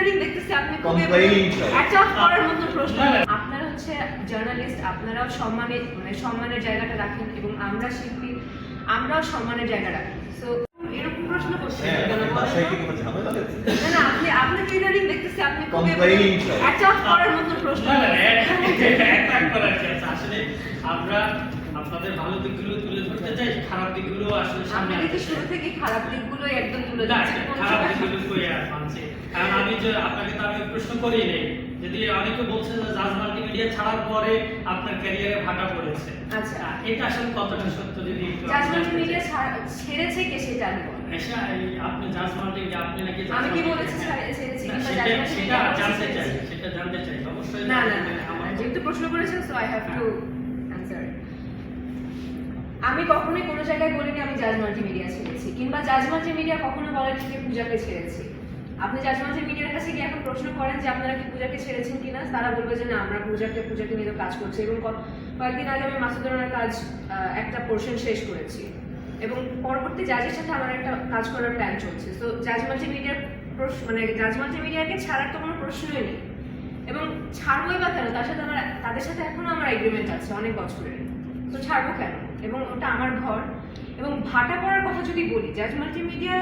ইদানিং দেখতেছি আপনি অ্যাটাক করার মতো প্রশ্ন না, না। আপনারা হচ্ছে জার্নালিস্ট আপনারাও সম্মানের মানে সম্মানের জায়গাটা রাখেন এবং আমরা শিল্পী আমরাও সম্মানের জায়গা রাখি সো এরকম প্রশ্ন করছেন হ্যাঁ কেন বলেন বাসায় কি তো? কোনো না না আপনি আপনাকে ইদানিং দেখতেছি আপনি অ্যাটাক করার মতো প্রশ্ন এক করার আছে? আসলে আমরা আপনাদের ভালো দিকগুলো তুলে ধরতে চাই খারাপ দিকগুলো আসলে সামনে আনতে শুরু থেকে খারাপ দিকগুলোই একদম তুলে না, খারাপ দিকগুলো কই আর মানছে? কারণ আমি যে আপনাকে তো আমি প্রশ্ন করি নাই যদি অনেকে বলছে যে জাজ মাল্টিমিডিয়া ছাড়ার পরে আপনার ক্যারিয়ারে ভাটা পড়েছে আচ্ছা। এটা আসলে কতটা সত্য যদি একটু আপনি জাজমেন্ট জানতে মিডিয়া চান। ছেড়েছে কে সেটা আমি আচ্ছা, আপনি জাজ মাল্টিমিডিয়া আপনি নাকি আমি কি বলেছি ছেড়ে- ছেড়েছি সেটা- জানতে চাই সেটা জানতে চাই। অবশ্যই না না যেহেতু প্রশ্ন করেছেন সো আই হ্যাভ টু আমি কখনোই কোনো জায়গায় বলিনি আমি জাজ মাল্টিমিডিয়া ছেড়েছি, কিংবা জাজ মাল্টিমিডিয়া কখনো বলেনি যে পূজাকে ছেড়েছি। আপনি জাজ মাল্টিমিডিয়ার কাছে গিয়ে এখন প্রশ্ন করেন যে আপনারা কি পূজাকে ছেড়েছেন কিনা, তারা বলবে যে না, আমরা পূজাকে পূজাকে নিয়ে তো কাজ করছি। এবং কয়েকদিন আগে আমি মাসুদরানের কাজ একটা পোর্শন শেষ করেছি। এবং পরবর্তী জাজের সাথে আমার একটা কাজ করার প্ল্যান চলছে। তো জাজ মাল্টিমিডিয়ার প্রশ্ন মানে জাজ মাল্টিমিডিয়াকে ছাড়ার তো কোনো প্রশ্নই নেই। এবং ছাড়বোই বা কেন? তার সাথে আমার তাদের সাথে এখনও আমার এগ্রিমেন্ট আছে অনেক বছরের। তো ছাড়বো কেন? এবং ওটা আমার ঘর। এবং ভাটা পড়ার কথা যদি বলি জাজ মাল্টিমিডিয়া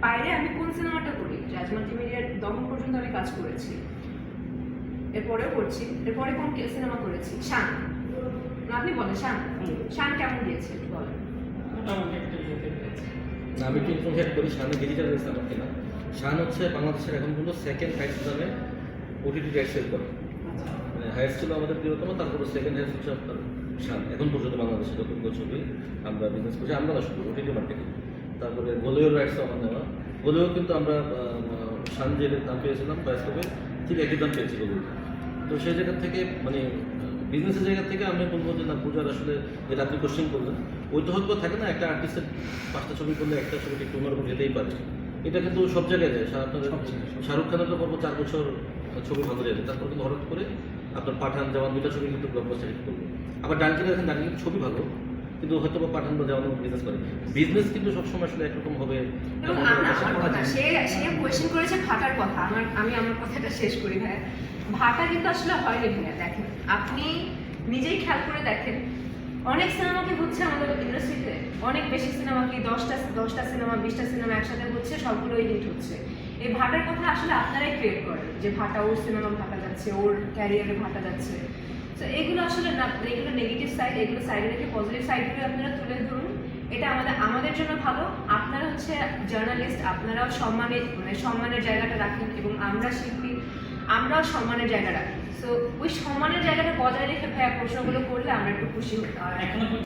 বাইরে আমি কোন সিনেমাটা করি? জাজ মাল্টিমিডিয়ার দমন পর্যন্ত আমি কাজ করেছি। এরপরেও করছি। এরপরে কোন সিনেমা করেছি? শান। না, আপনি বলেন শান। শান কেমন দিয়েছে একটু বলেন। মোটামুটি একটা ইয়ে আমি একটু ইনফরমেশন করি। শানে ডিজিটাল রেস আমার কেনা। শান হচ্ছে বাংলাদেশের এখন পর্যন্ত সেকেন্ড হাইস্ট দামে ওটিটি রাইট সেল করে। মানে হাইস্ট ছিল আমাদের প্রিয়তম তারপরে সেকেন্ড হাইস্ট হচ্ছে আপনার শান এখন পর্যন্ত বাংলাদেশে যতগুলো ছবি আমরা বিজনেস করছি আমরা না শুধু ওটিটি মার্কেটে তারপরে গোলেও রাইটস আমার নেওয়া। গোলেও কিন্তু আমরা যে দাম পেয়েছিলাম বাস্তবে ঠিক একই দাম পেয়েছি গোলেও। তো সেই জায়গা থেকে মানে বিজনেসের জায়গা থেকে আমি বলব যে না পূজার আসলে যেটা আপনি কোশ্চেন করলেন ওই তো হয়তো থাকে না একটা আর্টিস্টের পাঁচটা ছবি করলে একটা ছবি একটু অন্যরকম যেতেই পারে। এটা কিন্তু সব জায়গায় যায়। আপনাদের শাহরুখ খানের তো পর্ব চার বছর ছবি ভালো যায় তারপর কিন্তু হঠাৎ করে আপনার পাঠান জওয়ান দুইটা ছবি কিন্তু ব্লকবাস্টার হিট করবে আবার ডানকিনে দেখেন ডানকিন ছবি ভালো কিন্তু হয়তো বা পাঠান বা জওয়ান বিজনেস করে। বিজনেস কিন্তু সবসময় আসলে একরকম হবে। সে সে কোয়েশ্চেন করেছে ভাটার কথা। আমার আমি আমার কথাটা শেষ করি ভাইয়া ভাটা কিন্তু আসলে হয়নি ভাইয়া দেখেন। আপনি নিজেই খেয়াল করে দেখেন। অনেক সিনেমা কি হচ্ছে আমাদের ইন্ডাস্ট্রিতে অনেক বেশি সিনেমা কি দশটা দশটা সিনেমা বিশটা সিনেমা একসাথে হচ্ছে সবগুলোই হিট হচ্ছে। এই ভাটার কথা আসলে আপনারাই ক্রিয়েট করেন যে ভাটা ওর সিনেমা ভাটা যাচ্ছে, ওর ক্যারিয়ারে ভাটা যাচ্ছে। তো এগুলো আসলে না, এগুলো নেগেটিভ সাইড এগুলো সাইডে রেখে পজিটিভ সাইডগুলো আপনারা তুলে ধরুন। এটা আমাদের আমাদের জন্য ভালো। আপনারা হচ্ছে জার্নালিস্ট আপনারাও সম্মানের মানে সম্মানের জায়গাটা রাখেন এবং আমরা শিল্পী, আমরাও সম্মানের জায়গা রাখি। সো ওই সম্মানের জায়গাটা বজায় রেখে ভাইয়া প্রশ্নগুলো করলে আমরা একটু খুশি হতাম